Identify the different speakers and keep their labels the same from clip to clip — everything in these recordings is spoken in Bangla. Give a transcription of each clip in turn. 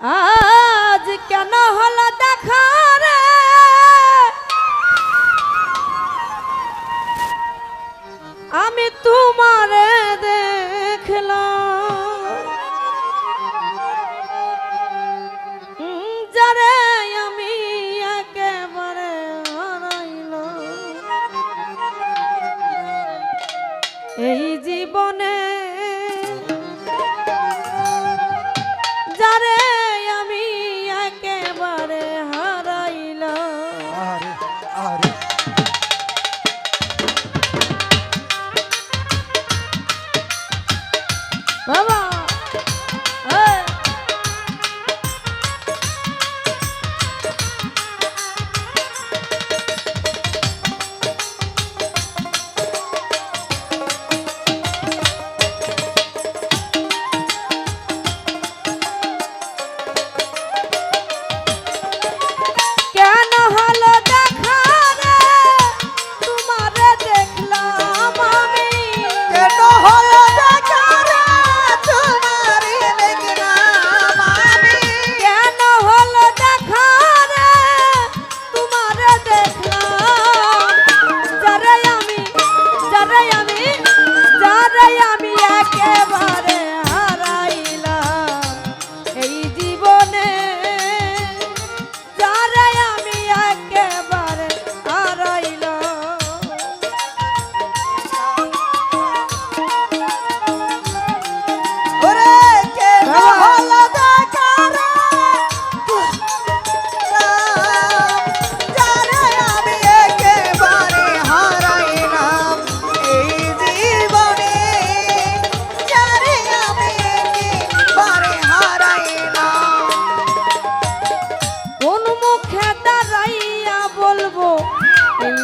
Speaker 1: আজ কেন হলো দেখা রে? আমি তোমারে Bye.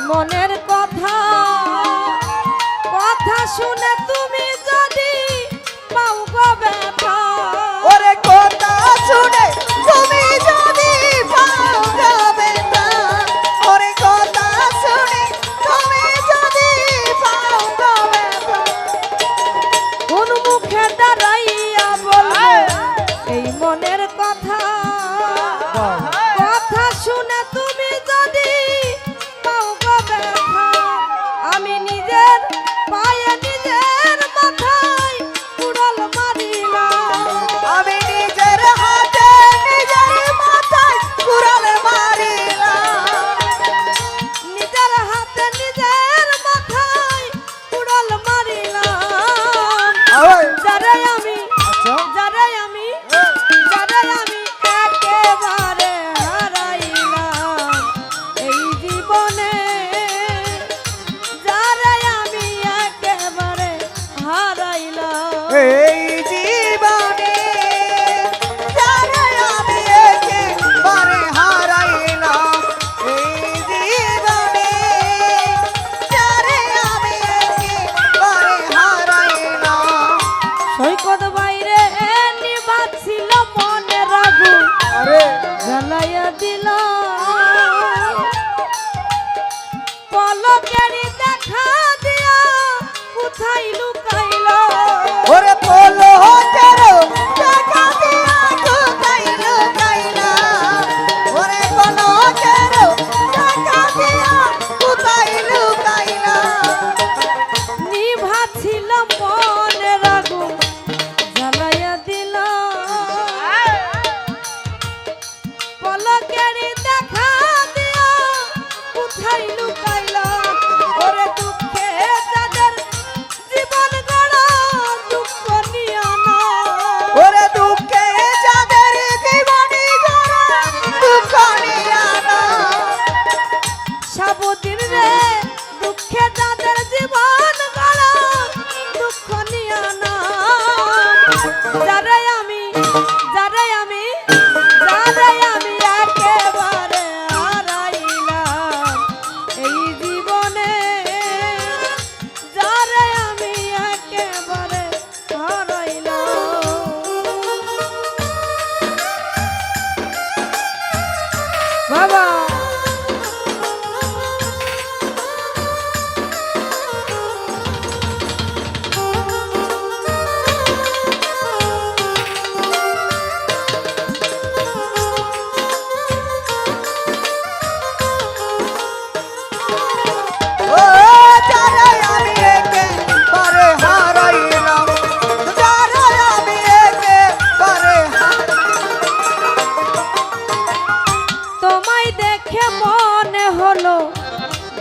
Speaker 1: মনের ক belong.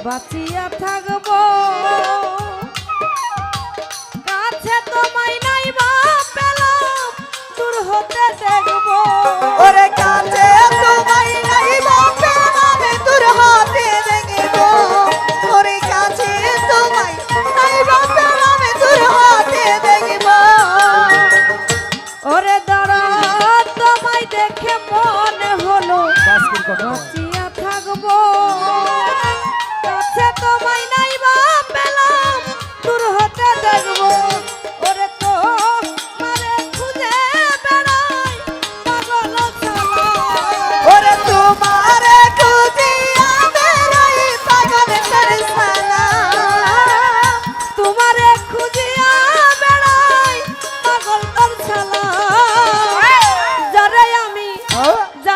Speaker 1: বাঁচিয়া থাকব। কাছে তোমায় নাই বা পেলাম দূর হতে দেখব।
Speaker 2: ওরে কাছে তোমায় নাই হাতে দেখিব। ওরে কাছে তোমায় নাই বাপে আমি তোর হাতে দেখিব।
Speaker 1: ওরে দাঁড়া তোমায় দেখে মনে হলো বাঁচিয়া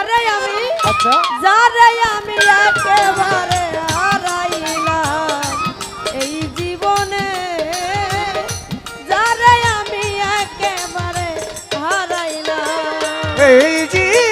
Speaker 1: যারে আমি
Speaker 3: আচ্ছা।
Speaker 1: যারে আমি একেবারে হারাইলাম এই জীবনে যারে আমি একেবারে হারাইলাম।
Speaker 2: এই জীবন